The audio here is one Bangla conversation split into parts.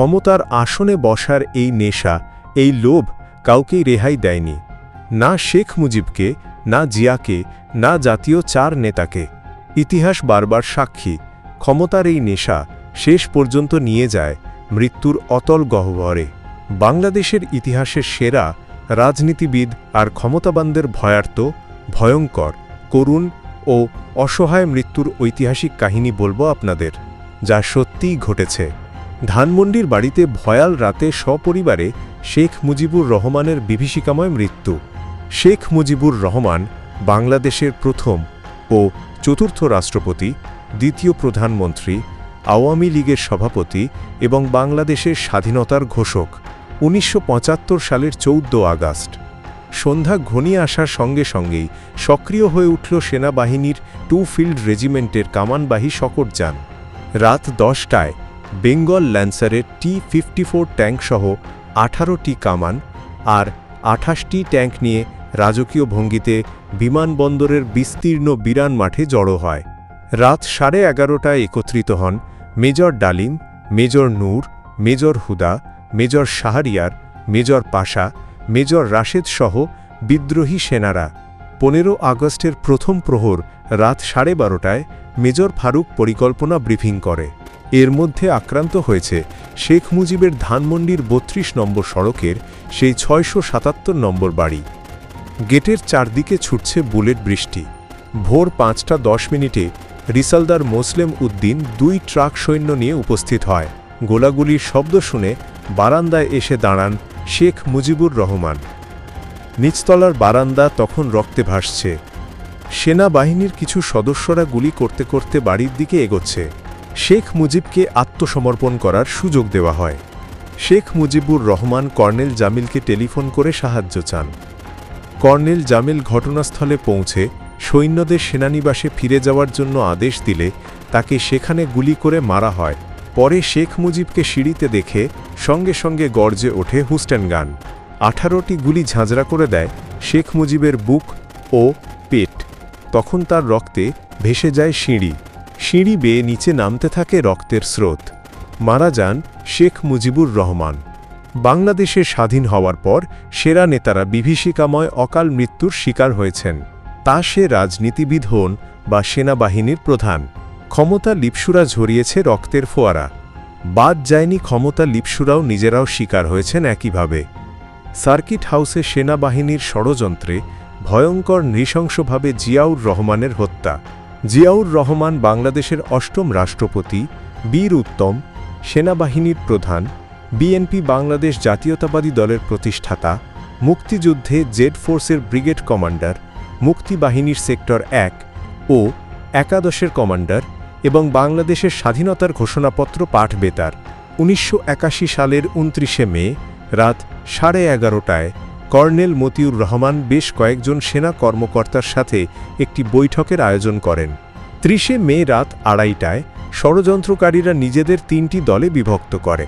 ক্ষমতার আসনে বসার এই নেশা, এই লোভ কাউকেই রেহাই দেয়নি। না শেখ মুজিবকে, না জিয়াকে, না জাতীয় চার নেতাকে। ইতিহাস বারবার সাক্ষী, ক্ষমতার এই নেশা শেষ পর্যন্ত নিয়ে যায় মৃত্যুর অতল গহ্বরে। বাংলাদেশের ইতিহাসের সেরা, রাজনীতিবিদ আর ক্ষমতাবানদের ভয়ার্ত, ভয়ঙ্কর, করুণ ও অসহায় মৃত্যুর ঐতিহাসিক কাহিনী বলব আপনাদের, যা সত্যিই ঘটেছে। ধানমন্ডির বাড়িতে ভয়াল রাতে সপরিবারে শেখ মুজিবুর রহমানের বিভীষিকাময় মৃত্যু। শেখ মুজিবুর রহমান বাংলাদেশের প্রথম ও চতুর্থ রাষ্ট্রপতি, দ্বিতীয় প্রধানমন্ত্রী, আওয়ামী লীগের সভাপতি এবং বাংলাদেশের স্বাধীনতার ঘোষক। উনিশশো পঁচাত্তর সালের চৌদ্দ আগস্ট। সন্ধ্যা ঘনিয়ে আসার সঙ্গে সঙ্গেই সক্রিয় হয়ে উঠল সেনাবাহিনীর টু ফিল্ড রেজিমেন্টের কামানবাহী শকটযান রাত দশটায় বেঙ্গল ল্যান্সারের টি ফিফটি ফোর ট্যাঙ্কসহ আঠারোটি কামান আর আঠাশটি ট্যাঙ্ক নিয়ে রাজকীয় ভঙ্গিতে বিমানবন্দরের বিস্তীর্ণ বিরান মাঠে জড়ো হয়। রাত সাড়ে এগারোটায় একত্রিত হন major Dalim, major Noor, major Huda, major Shahriar, major Pasha, major Rashed সহ বিদ্রোহী সেনারা। পনেরো আগস্টের প্রথম প্রহর রাত সাড়ে বারোটায় মেজর ফারুক পরিকল্পনা ব্রিফিং করে। এর মধ্যে আক্রান্ত হয়েছে শেখ মুজিবের ধানমন্ডির বত্রিশ নম্বর সড়কের সেই ছয়শো সাতাত্তর নম্বর বাড়ি। গেটের চারদিকে ছুটছে বুলেট বৃষ্টি। ভোর পাঁচটা দশ মিনিটে রিসালদার মোসলেম উদ্দিন দুই ট্রাক সৈন্য নিয়ে উপস্থিত হয়। গোলাগুলির শব্দ শুনে বারান্দায় এসে দাঁড়ান শেখ মুজিবুর রহমান। নিচতলার বারান্দা তখন রক্তে ভাসছে। সেনাবাহিনীর কিছু সদস্যরা গুলি করতে করতে বাড়ির দিকে এগোচ্ছে। শেখ মুজিবকে আত্মসমর্পণ করার সুযোগ দেওয়া হয়। শেখ মুজিবুর রহমান কর্নেল জামিলকে টেলিফোন করে সাহায্য চান। কর্নেল জামিল ঘটনাস্থলে পৌঁছে সৈন্যদের সেনানিবাসে ফিরে যাওয়ার জন্য আদেশ দিলে তাকে সেখানে গুলি করে মারা হয়। পরে শেখ মুজিবকে সিঁড়িতে দেখে সঙ্গে সঙ্গে গর্জে ওঠে হুস্টেন গান। আঠারোটি গুলি ঝাঁঝরা করে দেয় শেখ মুজিবের বুক ও পেট। তখন তার রক্তে ভেসে যায় সিঁড়ি। সিঁড়ি বেয়ে নিচে নামতে থাকে রক্তের স্রোত। মারা যান শেখ মুজিবুর রহমান। বাংলাদেশে স্বাধীন হওয়ার পর সেরা নেতারা বিভীষিকাময় অকাল মৃত্যুর শিকার হয়েছেন। তা সে রাজনীতিবিদ হন বা সেনাবাহিনীর প্রধান। ক্ষমতা লিপসুরা ঝরিয়েছে রক্তের ফোয়ারা। বাদ যায়নি ক্ষমতা লিপসুরাও নিজেরাও শিকার হয়েছেন একইভাবে। সার্কিট হাউসে সেনাবাহিনীর ষড়যন্ত্রে ভয়ঙ্কর নৃশংসভাবে জিয়াউর রহমানের হত্যা। জিয়াউর রহমান বাংলাদেশের অষ্টম রাষ্ট্রপতি, বীর উত্তম, সেনাবাহিনীর প্রধান, বিএনপি বাংলাদেশ জাতীয়তাবাদী দলের প্রতিষ্ঠাতা, মুক্তিযুদ্ধে জেড ফোর্সের ব্রিগেড কমান্ডার মুক্তিবাহিনীর সেক্টর এক ও একাদশের কমান্ডার এবং বাংলাদেশের স্বাধীনতার ঘোষণাপত্র পাঠ বেতার উনিশশো একাশি সালের উনত্রিশে মে রাত সাড়ে এগারোটায় কর্নেল মতিউর রহমান বেশ কয়েকজন সেনা কর্মকর্তার সাথে একটি বৈঠকের আয়োজন করেন। ত্রিশে মে রাত আড়াইটায় ষড়যন্ত্রকারীরা নিজেদের তিনটি দলে বিভক্ত করে।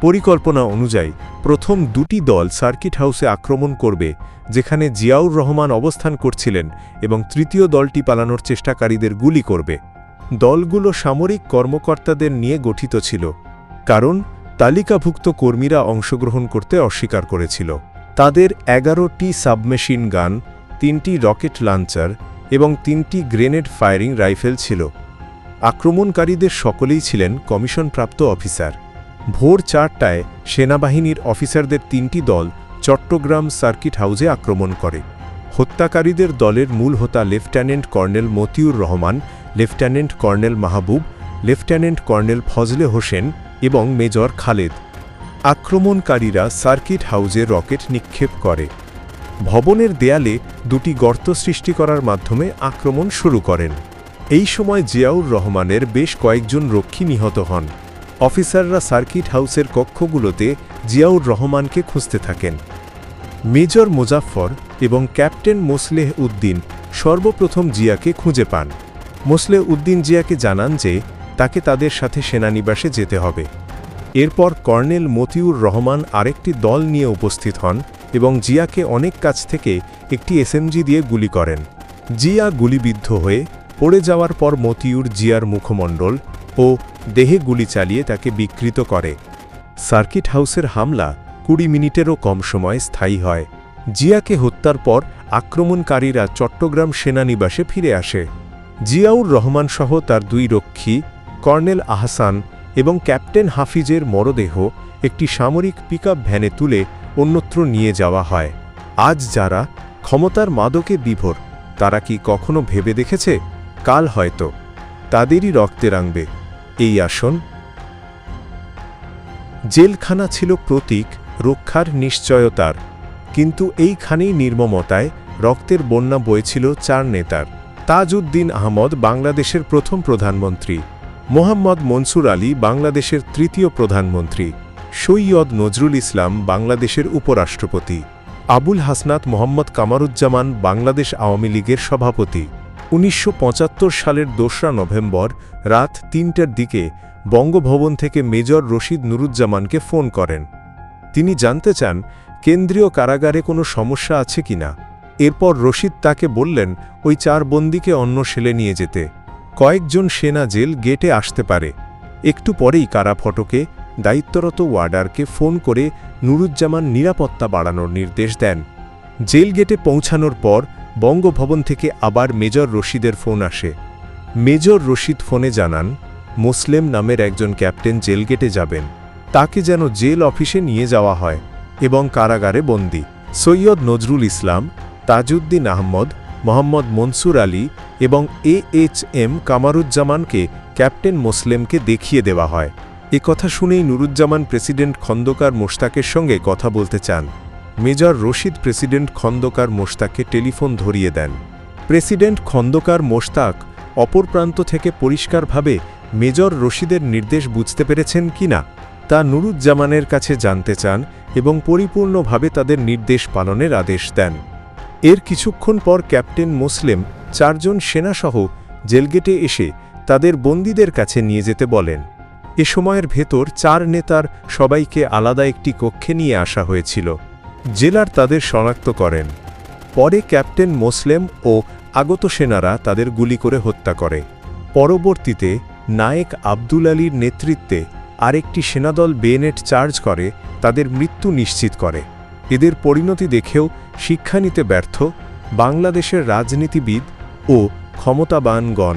পরিকল্পনা অনুযায়ী প্রথম দুটি দল সার্কিট হাউসে আক্রমণ করবে, যেখানে জিয়াউর রহমান অবস্থান করছিলেন এবং তৃতীয় দলটি পালানোর চেষ্টাকারীদের গুলি করবে। দলগুলো সামরিক কর্মকর্তাদের নিয়ে গঠিত ছিল, কারণ তালিকাভুক্ত কর্মীরা অংশগ্রহণ করতে অস্বীকার করেছিল। তাদের এগারোটি সাবমেশিন গান, তিনটি রকেট লঞ্চার এবং তিনটি গ্রেনেড ফায়ারিং রাইফেল ছিল। আক্রমণকারীদের সকলেই ছিলেন কমিশনপ্রাপ্ত অফিসার। ভোর চারটায় সেনাবাহিনীর অফিসারদের তিনটি দল চট্টগ্রাম সার্কিট হাউসে আক্রমণ করে। হত্যাকারীদের দলের মূল হোতা lieutenant colonel Motiur Rahman, lieutenant colonel Mahbub, lieutenant colonel Fazle Hossain এবং মেজর খালেদ। আক্রমণকারীরা সার্কিট হাউজে রকেট নিক্ষেপ করে। ভবনের দেয়ালে দুটি গর্ত সৃষ্টি করার মাধ্যমে আক্রমণ শুরু করেন। এই সময় জিয়াউর রহমানের বেশ কয়েকজন রক্ষী নিহত হন। অফিসাররা সার্কিট হাউসের কক্ষগুলোতে জিয়াউর রহমানকে খুঁজতে থাকেন। মেজর মোজাফফর এবং ক্যাপ্টেন মোসলেহ উদ্দিন সর্বপ্রথম জিয়াকে খুঁজে পান। মোসলেহ উদ্দিন জিয়াকে জানান যে তাকে তাদের সাথে সেনানিবাসে যেতে হবে। এরপর কর্নেল মতিউর রহমান আরেকটি দল নিয়ে উপস্থিত হন এবং জিয়াকে অনেক কাছ থেকে একটি এসএমজি দিয়ে গুলি করেন। জিয়া গুলিবিদ্ধ হয়ে পড়ে যাওয়ার পর মতিউর জিয়ার মুখমণ্ডল ও দেহে গুলি চালিয়ে তাকে বিকৃত করে। সার্কিট হাউসের হামলা কুড়ি মিনিটেরও কম সময়ে স্থায়ী হয়। জিয়াকে হত্যার পর আক্রমণকারীরা চট্টগ্রাম সেনানিবাসে ফিরে আসে। জিয়াউর রহমান সহ তার দুই রক্ষী কর্নেল আহসান এবং ক্যাপ্টেন হাফিজের মরদেহ একটি সামরিক পিকআপ ভ্যানে তুলে অন্যত্র নিয়ে যাওয়া হয়। আজ যারা ক্ষমতার মাদকে বিভোর, তারা কি কখনো ভেবে দেখেছে? কাল হয়তো। তাদেরই রক্তে রাঙবে। এই আসন। জেলখানা ছিল প্রতীক, রক্ষার নিশ্চয়তার। কিন্তু এইখানেই নির্মমতায় রক্তের বন্যা বয়েছিল চার নেতার। তাজউদ্দিন আহমদ বাংলাদেশের প্রথম প্রধানমন্ত্রী। মোহাম্মদ মনসুর আলী বাংলাদেশের তৃতীয় প্রধানমন্ত্রী, সৈয়দ নজরুল ইসলাম বাংলাদেশের উপরাষ্ট্রপতি, আবুল হাসনাত মোহাম্মদ কামারুজ্জামান বাংলাদেশ আওয়ামী লীগের সভাপতি। উনিশশো পঁচাত্তর সালের দোসরা নভেম্বর রাত তিনটার দিকে বঙ্গভবন থেকে মেজর রশিদ নুরুজ্জামানকে ফোন করেন। তিনি জানতে চান, কেন্দ্রীয় কারাগারে কোনো সমস্যা আছে কিনা। এরপর রশিদ তাকে বললেন, ওই চার বন্দিকে অন্য সেলে নিয়ে যেতে। কয়েকজন সেনা জেল গেটে আসতে পারে। একটু পরেই কারা ফটকে, দায়িত্বরত ওয়ার্ডারকে ফোন করে নুরুজ্জামান নিরাপত্তা বাড়ানোর নির্দেশ দেন। জেল গেটে পৌঁছানোর পর বঙ্গভবন থেকে আবার মেজর রশিদের ফোন আসে। মেজর রশিদ ফোনে জানান, মুসলেম নামের একজন ক্যাপ্টেন জেল গেটে যাবেন। তাকে যেন জেল অফিসে নিয়ে যাওয়া হয় এবং কারাগারে বন্দি। সৈয়দ নজরুল ইসলাম, তাজউদ্দিন আহমদ মোহাম্মদ মনসুর আলী এবং এ এইচ এম কামারুজ্জামানকে ক্যাপ্টেন মোসলেমকে দেখিয়ে দেওয়া হয়। এ কথা শুনেই নুরুজ্জামান প্রেসিডেন্ট খন্দকার মোশতাকের সঙ্গে কথা বলতে চান। মেজর রশিদ প্রেসিডেন্ট খন্দকার মোশতাককে টেলিফোন ধরিয়ে দেন। প্রেসিডেন্ট খন্দকার মোশতাক অপর প্রান্ত থেকে পরিষ্কারভাবে মেজর রশিদের নির্দেশ বুঝতে পেরেছেন কিনা তা নুরুজ্জামানের কাছে জানতে চান এবং পরিপূর্ণভাবে তাদের নির্দেশ পালনের আদেশ দেন। এর কিছুক্ষণ পর ক্যাপ্টেন মুসলিম চারজন সেনাসহ জেলগেটে এসে তাদের বন্দীদের কাছে নিয়ে যেতে বলেন। এ সময়ের ভেতর চার নেতার সবাইকে আলাদা একটি কক্ষে নিয়ে আসা হয়েছিল। জেলার তাদের শনাক্ত করেন। পরে ক্যাপ্টেন মোসলেম ও আগত সেনারা তাদের গুলি করে হত্যা করে। পরবর্তীতে নায়েক আব্দুল আলীর নেতৃত্বে আরেকটি সেনাদল বেনেট চার্জ করে, তাদের মৃত্যু নিশ্চিত করে। এদের পরিণতি দেখেও শিক্ষা নিতে ব্যর্থ বাংলাদেশের রাজনীতিবিদ ও ক্ষমতাবানগণ।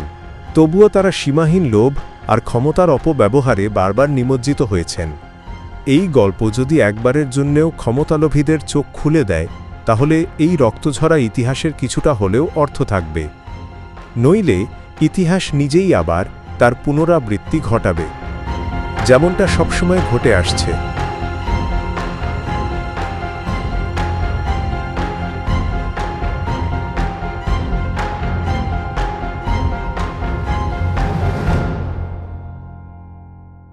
তবুও তারা সীমাহীন লোভ আর ক্ষমতার অপব্যবহারে বারবার নিমজ্জিত হয়েছেন। এই গল্প যদি একবারের জন্যেও ক্ষমতালোভীদের চোখ খুলে দেয়, তাহলে এই রক্তঝরা ইতিহাসের কিছুটা হলেও অর্থ থাকবে। নইলে ইতিহাস নিজেই আবার তার পুনরাবৃত্তি ঘটাবে। যেমনটা সবসময় ঘটে আসছে।